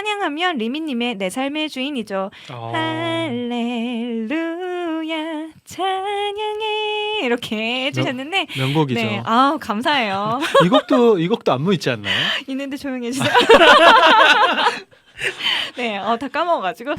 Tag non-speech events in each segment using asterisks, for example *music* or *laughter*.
찬양하면 리미님의 내 삶의 주인이죠. 어. 할렐루야 찬양해 이렇게 해주셨는데 명곡이죠. 네, 아 감사해요. *laughs* 이 곡도 이 곡도 안무 있지 않나요? 있는데 조용히 해주세요. *laughs* *laughs* 네, 어, 다 까먹어가지고.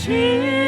Jesus.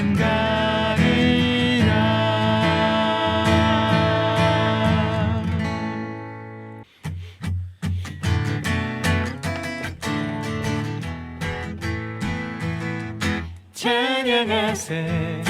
생각이라 찬양하세요.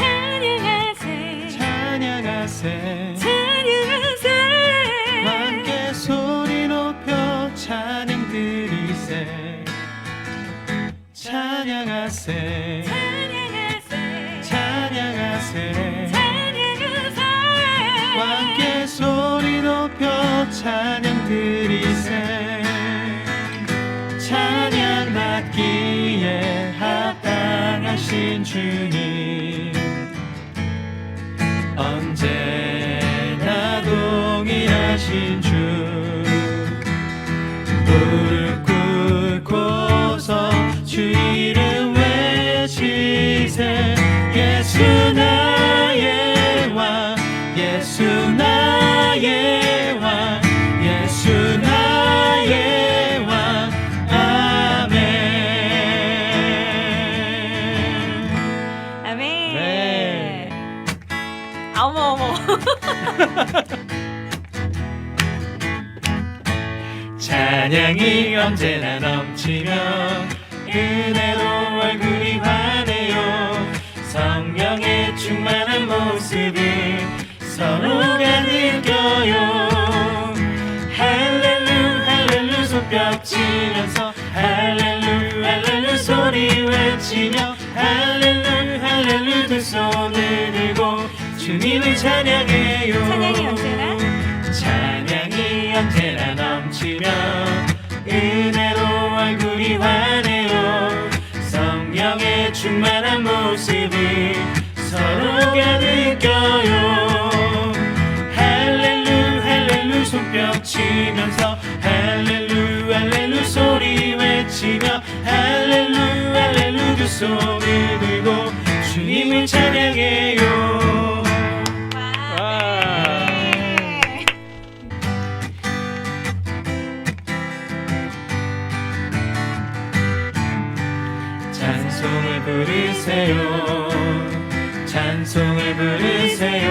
주님. 언제 어머 어머. *laughs* 찬양이 언제나 넘치며 은혜로 얼굴이 환해요 성령의 충만한 모습을 서로가 느껴요 할렐루 할렐루 손뼉 치면서 주님을 찬양해요. 찬양이 언제나? 찬양이 언제나 넘치며 은혜로 얼굴이 환해요. 성령의 충만한 모습을 서로가 느껴요. 할렐루 할렐루 손뼉 치면서 할렐루 할렐루 소리 외치며 할렐루 할렐루 두 손을 들고 주님을 찬양해요 부르세요. 찬송을 부르세요.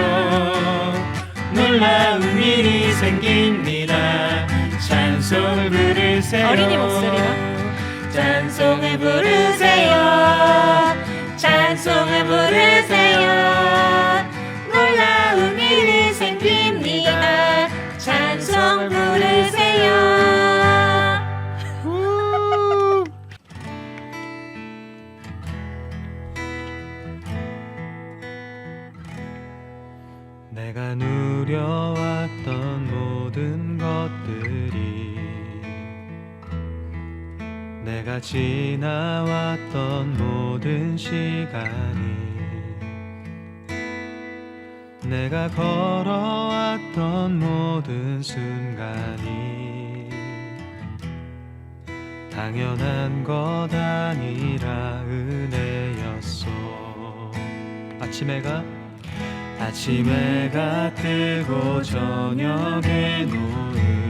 놀라운 일이 생깁니다. 찬송을 부르세요. 어린이 목소리로. 찬송을 부르세요. 찬송을 부르세요. 내가 지나왔던 모든 시간이 내가 걸어왔던 모든 순간이 당연한 것 아니라 은혜였어 아침 해가. 아침 해가 뜨고 저녁에 노을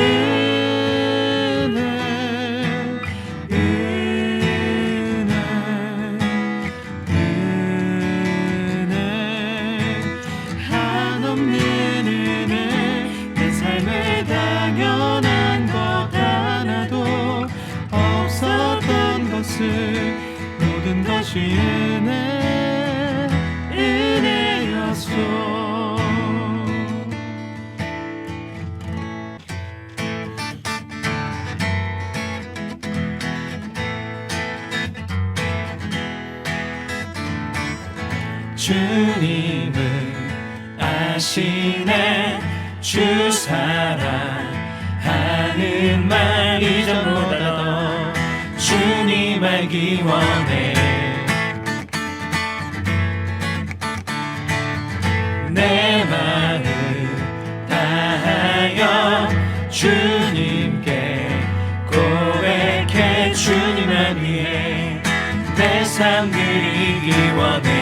주님은 아시네. 주 사랑하는 말 이전보다 더 주님 알기 원해. 내 마음 다하여 주님께 고백해 주님만 위해 내삶 드리기 원해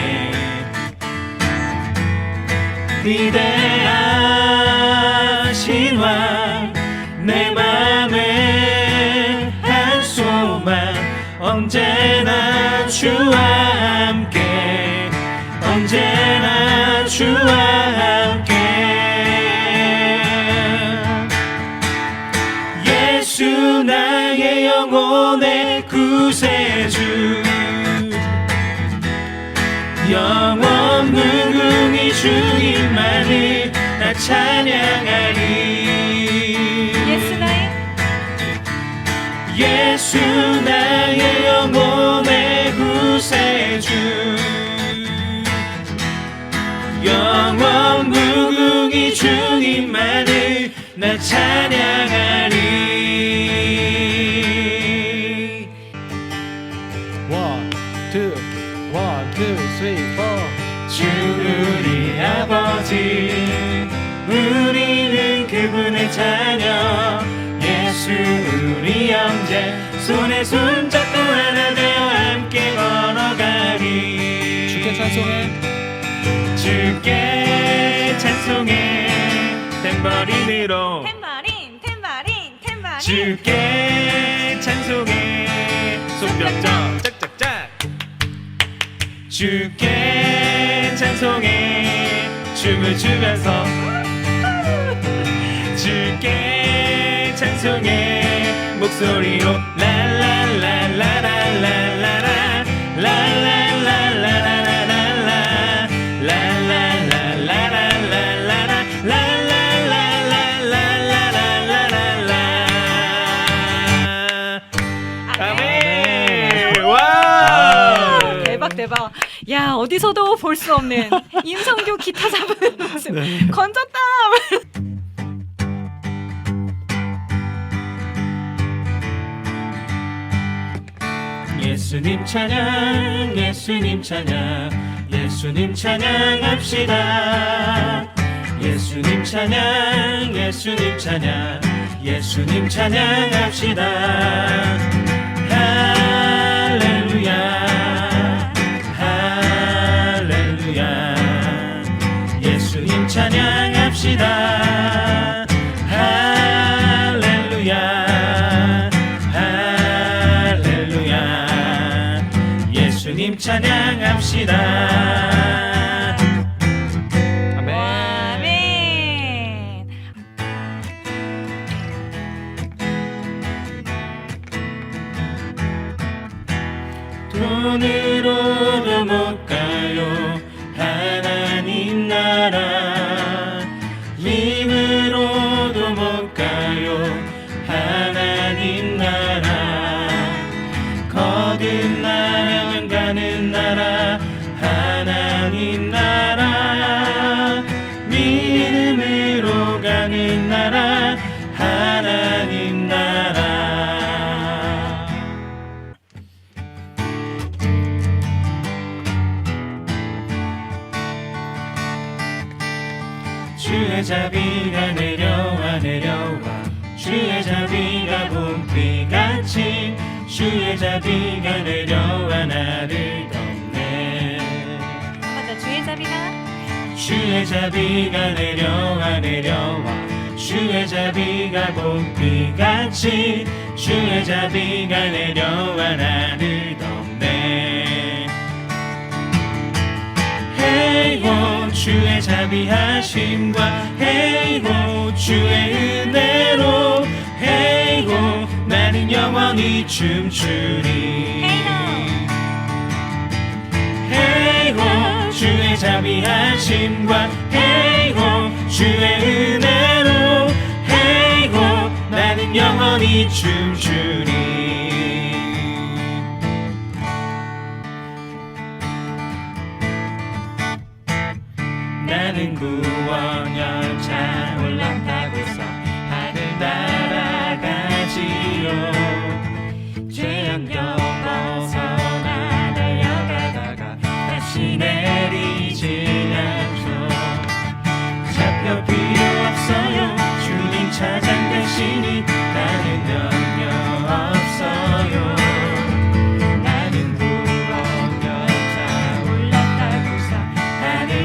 위대 찬양하리 예수 나의 예수 나의 영혼의 구세주. 영원 무궁히 주님만을 나 찬양하리 자녀 예수 우리 형제 손에 손 잡고 하나 되어 함께 걸어가리. 주께 찬송해. 주께 찬송해. 탬버린으로. 탬버린 탬버린 탬버린. 주께 찬송해. 손뼉쳐 짝짝짝. 주께 찬송해. 춤을 추면서 찬송해 목소리로 랄랄랄랄랄랄라 랄랄랄랄랄랄라 랄랄랄랄랄랄라 랄랄랄랄랄랄라. 아멘! 와 대박 대박. 야 어디서도 볼 수 없는 임성규 기타 잡은 모습. 건졌다 *laughs* 예수님 찬양 예수님 찬양 예수님 찬양합시다. 예수님 찬양 예수님 찬양 예수님 찬양합시다 찬양합시다 주의 자비가 내려와 나를 덮네. 주의 자비가? 주의 자비가 내려와 내려와. 주의 자비가 봄비같이 주의 자비가 내려와 나를 덮네. 헤이호 주의 자비하심과 헤이호 주의 은혜로. 헤이호 나는 영원히 춤추리. 헤이호 주의 자비하심과 헤이호 주의 은혜로. 헤이호 나는 영원히 춤추리. 나는 구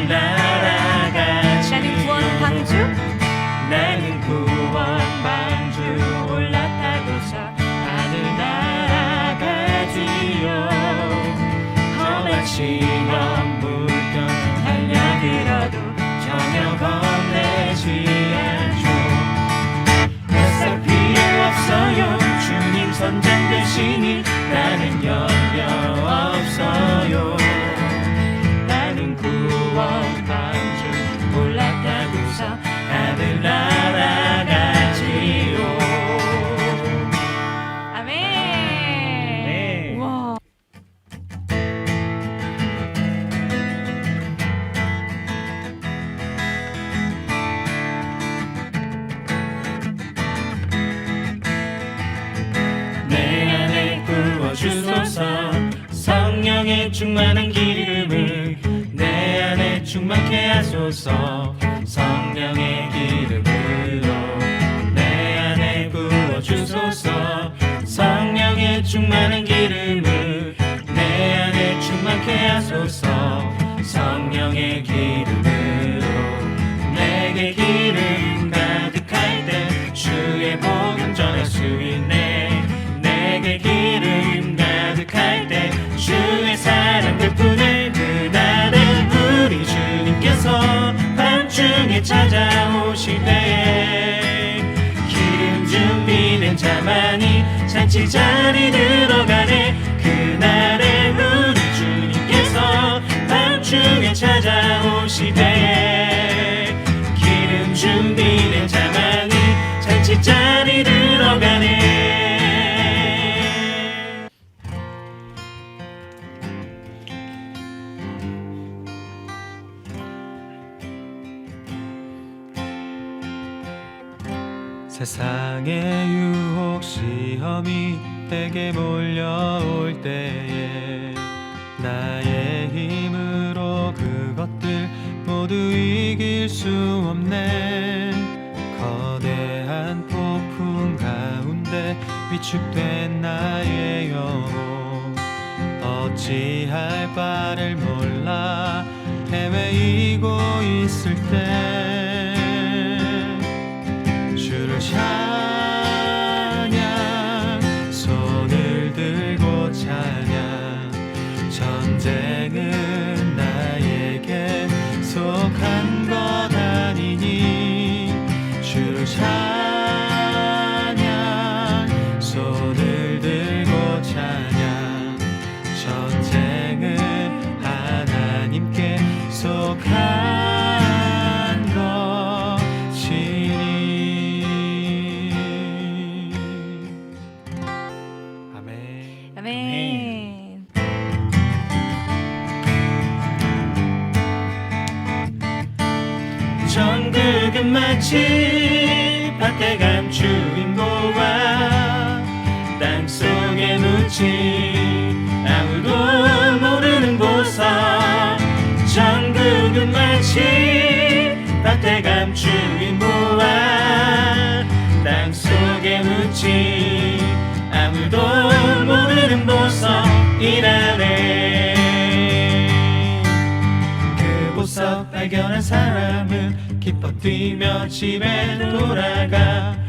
날아가지. 나는 구원 방주? 나는 구원 방주 올라타고서 하늘 날아가지요. 험한 시험 물결 달려들어도 전혀 겁내지 않죠. 햇살 필요 없어요. 주님 손 선장 되시니 나는 염려 없어요 충만한 기름을 내 안에 충만케 하소서. 성령의 잔치 자리 들어가 세상의 유혹 시험이 내게 몰려올 때에 나의 힘으로 그것들 모두 이길 수 없네. 거대한 폭풍 가운데 위축된 나의 영혼 어찌할 바를 몰라. 헤매이고 있을 때 정글은 마치 밭에 감추인 보화 땅 속에 묻힌 아무도 모르는 보석 정글은 마치 밭에 감추인 보화 땅 속에 묻힌 아무도 모르는 보석이라네 그 보석 발견한 사람은 기뻐 뛰며 집에 돌아가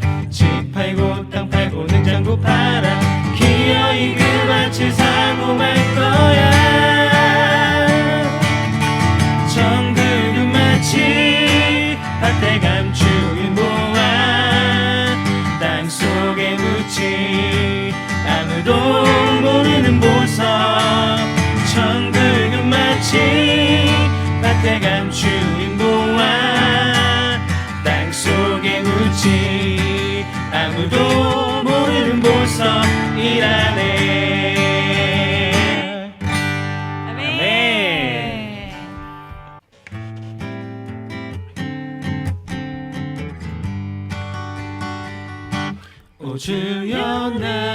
보석이라네 아멘. 아멘. 오 주여 나